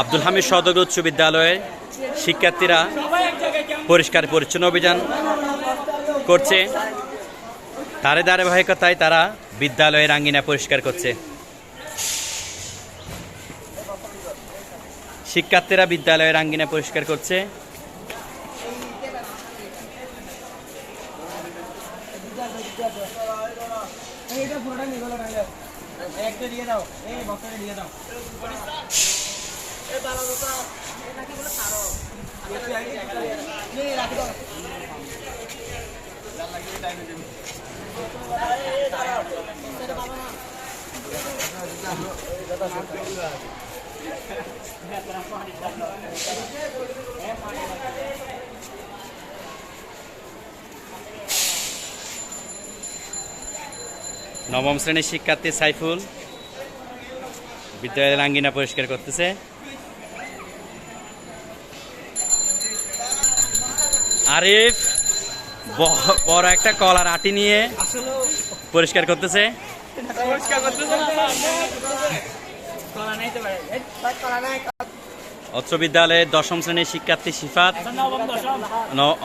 আব্দুল হামিদ সদর উচ্চ বিদ্যালয়ের শিক্ষার্থীরা পরিষ্কার পরিচ্ছন্ন অভিযান করছে। তারে ধারাবাহিকতায় তারা বিদ্যালয়ের আঙ্গিনা পরিষ্কার করছে। শিক্ষার্থীরা বিদ্যালয়ের আঙ্গিনা পরিষ্কার করছে। এইটা পুরোটা নিয়ে গেলো তাহলে। একটা দিয়ে দাও এই বক্সটা দিয়ে দাও নবম শ্রেণির শিক্ষার্থী সাইফুল বিদ্যালয়ের আঙ্গিনা পরিষ্কার করতেছে। আরিফ বড় একটা কলার আটি নিয়ে পরিষ্কার করতেছে। উচ্চ বিদ্যালয়ের দশম শ্রেণির শিক্ষার্থী সিফাত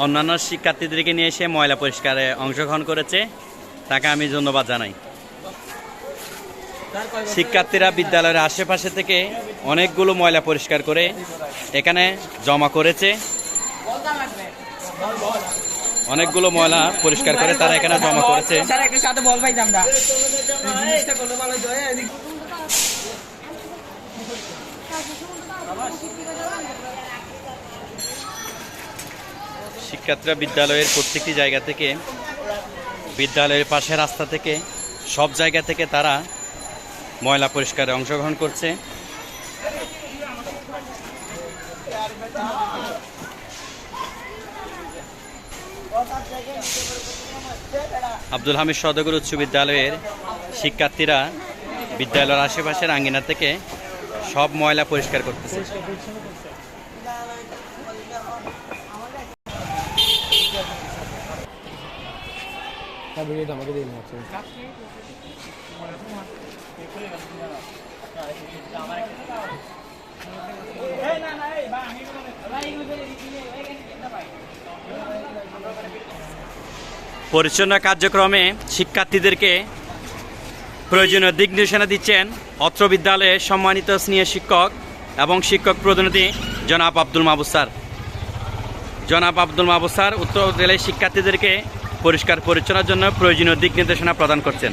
অন্যান্য শিক্ষার্থীদেরকে নিয়ে এসে ময়লা পরিষ্কারে অংশগ্রহণ করেছে। তাকে আমি ধন্যবাদ জানাই। শিক্ষার্থীরা বিদ্যালয়ের আশেপাশে থেকে অনেকগুলো ময়লা পরিষ্কার করে এখানে জমা করেছে। অনেকগুলো ময়লা পরিষ্কার করে তারা এখানে জমা করেছে। শিক্ষার্থীরা বিদ্যালয়ের প্রত্যেকটি জায়গা থেকে বিদ্যালয়ের পাশে রাস্তা থেকে সব জায়গা থেকে তারা ময়লা পরিষ্কারে অংশগ্রহণ করছে। আব্দুল হামিদ সদগর উচ্চ বিদ্যালয়ের শিক্ষার্থীরা বিদ্যালয়ের আশেপাশের আঙ্গিনা থেকে সব ময়লা পরিষ্কার করতেছে। পরিচ্ছন্ন কার্যক্রমে শিক্ষার্থীদেরকে প্রয়োজনীয় দিক নির্দেশনা দিচ্ছেন অত্র বিদ্যালয়ের সম্মানিত স্নেহ শিক্ষক এবং শিক্ষক প্রতিনিধি জনাব আব্দুল মাহবুব স্যার। জনাব আব্দুল মাহবুব স্যার, উত্তর রেলের শিক্ষার্থীদেরকে পরিষ্কার পরিচ্ছন্নের জন্য প্রয়োজনীয় দিক নির্দেশনা প্রদান করছেন।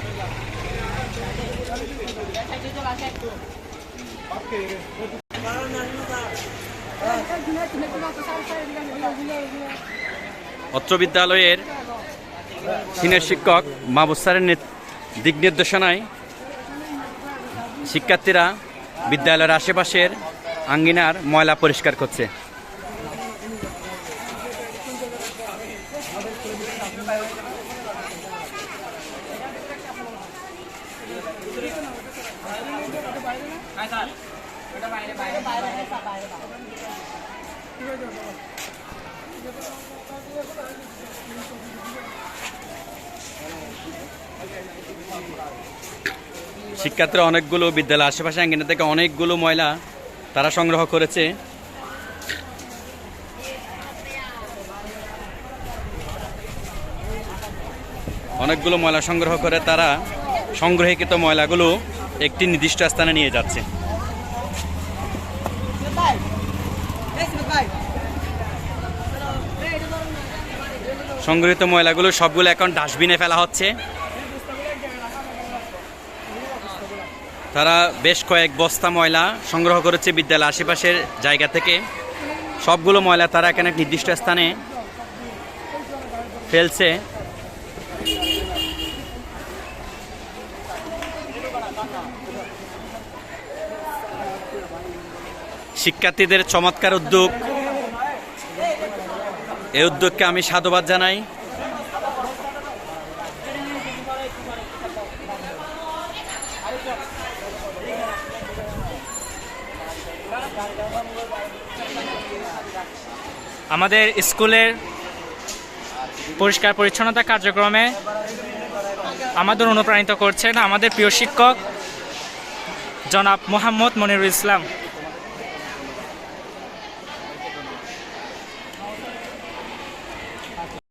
অত্র বিদ্যালয়ের সিনিয়র শিক্ষক মাহবুব স্যারের দিক নির্দেশনায় শিক্ষার্থীরা বিদ্যালয়ের আশেপাশের আঙ্গিনার ময়লা পরিষ্কার করছে। শিক্ষার্থীরা অনেকগুলো বিদ্যালয় আশেপাশে আঙ্গিনা থেকে অনেকগুলো ময়লা তারা সংগ্রহ করেছে। অনেকগুলো ময়লা সংগ্রহ করে তারা সংগ্রহীকৃত ময়লাগুলো একটি নির্দিষ্ট স্থানে নিয়ে যাচ্ছে। সংগৃহীত ময়লাগুলো সবগুলো এখন ডাস্টবিনে ফেলা হচ্ছে। তারা বেশ কয়েক বস্তা ময়লা সংগ্রহ করেছে বিদ্যালয়ের আশেপাশের জায়গা থেকে। সবগুলো ময়লা তারা এখানে নির্দিষ্ট স্থানে ফেলছে। শিক্ষার্থীদের চমৎকার উদ্যোগ। এই উদ্যোগকে আমি সাধুবাদ জানাই। আমাদের স্কুলের পরিষ্কার পরিচ্ছন্নতা কার্যক্রমে আমাদের অনুপ্রাণিত করছেন আমাদের প্রিয় শিক্ষক জনাব মোহাম্মদ মনিরুল ইসলাম।